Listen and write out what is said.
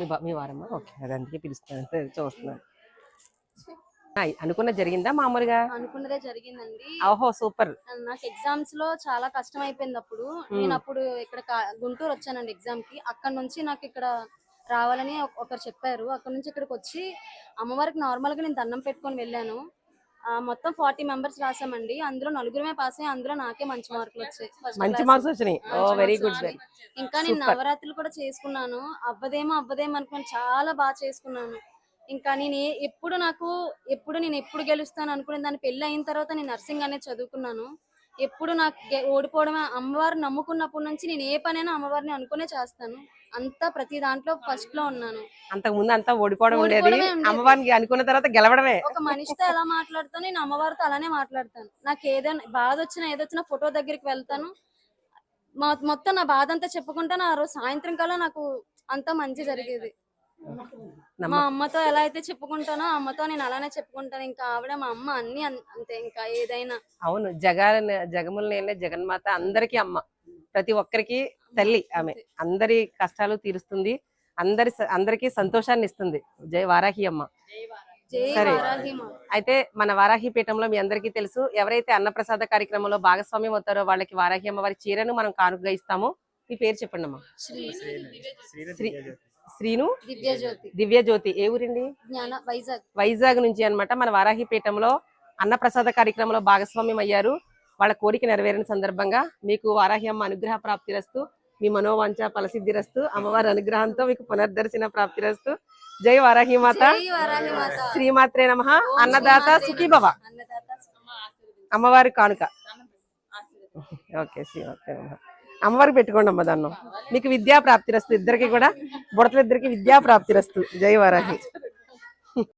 మీ వారమ్మా? Okay. అది అందుకే పిలుస్తున్నాను. చూస్తున్నాను. అనుకున్న జరిగిందా మామూలుగా? అనుకున్నదే జరిగిందండి. ఓహో సూపర్. నాకు ఎగ్జామ్స్లో చాలా కష్టం అయిపోయింది అప్పుడు నేను అప్పుడు ఇక్కడ గుంటూరు వచ్చానండి ఎగ్జామ్కి అక్కడ నుంచి నాకు ఇక్కడ రావాలని ఒక- ఒకరు చెప్పారు. అక్కడ నుంచి ఇక్కడికి వచ్చి అమ్మవారికి నార్మల్గా నేను దండం పెట్టుకొని వెళ్ళాను. మొత్తం ఫార్టీ మెంబర్స్ రాసామండి. అందులో నలుగురమే పాస్ అయ్యి అందులో నాకే మంచి మార్కులు వచ్చాయి. మంచి. మార్క్స్ వచ్చినాయి. Oh very good. ఇంకా నేను నవరాత్రులు కూడా చేసుకున్నాను. అవ్వదేమో అవ్వదేమో అనుకుని చాలా బాగా చేసుకున్నాను. ఇంకా నేను ఎప్పుడు నాకు ఎప్పుడు నేను ఎప్పుడు గెలుస్తాను అనుకునే దాని పెళ్ళి అయిన తర్వాత నేను నర్సింగ్ అనేది చదువుకున్నాను. ఎప్పుడు నాకు ఓడిపోవడమే అమ్మవారిని నమ్ముకున్నప్పటి నుంచి నేను ఏ పనైనా అమ్మవారిని అనుకునే చేస్తాను. అంతా ప్రతి దాంట్లో ఫస్ట్లో ఉన్నాను. అంతకు ముందు అంతా ఓడిపోవడం ఉండేది. అమ్మవారికి అనుకున్న తర్వాత గెలవడమే. ఒక మనిషితో ఎలా మాట్లాడతాను నేను అమ్మవారితో అలానే మాట్లాడతాను. నాకు ఏదైనా బాధ వచ్చినా ఏదొచ్చినా ఫోటో దగ్గరికి వెళ్తాను. మొత్తం నా బాధ అంతా చెప్పుకుంటాను ఆ రోజు సాయంత్రం కల్లా నాకు అంతా మంచి జరిగేది. మా అమ్మతో ఎలా అయితే చెప్పుకుంటానో అమ్మతో నేను అలానే చెప్పుకుంటాను. ఇంకా ఆవిడ మా అమ్మ అన్ని అన్- అంతే ఇంకా ఏదైనా. అవును జగాల జగముల నేలే జగన్మాత అందరికి అమ్మ. ప్రతి ఒక్కరికి తల్లి ఆమె. అందరి కష్టాలు తీరుస్తుంది. అందరి అందరికి సంతోషాన్ని ఇస్తుంది. జై వారాహి అమ్మ. జై సరే. అయితే మన వారాహి పీఠంలో మీ అందరికీ తెలుసు ఎవరైతే అన్నప్రసాద కార్యక్రమంలో భాగస్వామ్యం అవుతారో వాళ్ళకి వారాహి అమ్మవారి చీరను మనం కానుకగా ఇస్తాము. మీ పేరు చెప్పండి అమ్మా శ్రీ శ్రీ శ్రీను? దివ్య జ్యోతి దివ్య జ్యోతి ఏ ఊరండి? జ్ఞాన వైజాగ్. వైజాగ్ నుంచి అన్నమాట. మన వారాహి పీఠంలో అన్నప్రసాద కార్యక్రమంలో భాగస్వామ్యం అయ్యారు వాళ్ళ కోరిక నెరవేరిన సందర్భంగా మీకు వారాహి అమ్మ అనుగ్రహ ప్రాప్తిరస్తు మీ మనోవాంఛ ఫలసిద్ధిరస్తు అమ్మవారి అనుగ్రహంతో మీకు పునర్దర్శన ప్రాప్తిరస్తు. జై వారాహి మాత. జై వారాహి మాత. శ్రీమాత్రే నమ. అన్నదాత సుఖీభవ. అన్నదాత అమ్మవారి కానుక. ఓకే శ్రీమాత్రే నమః. అమ్మవారికి పెట్టుకోండి అమ్మ దాన్ని. మీకు విద్యా ప్రాప్తిరస్తు ఇద్దరికి కూడా బుడతలు ఇద్దరికి విద్యా ప్రాప్తిరస్తు జై వారాహి.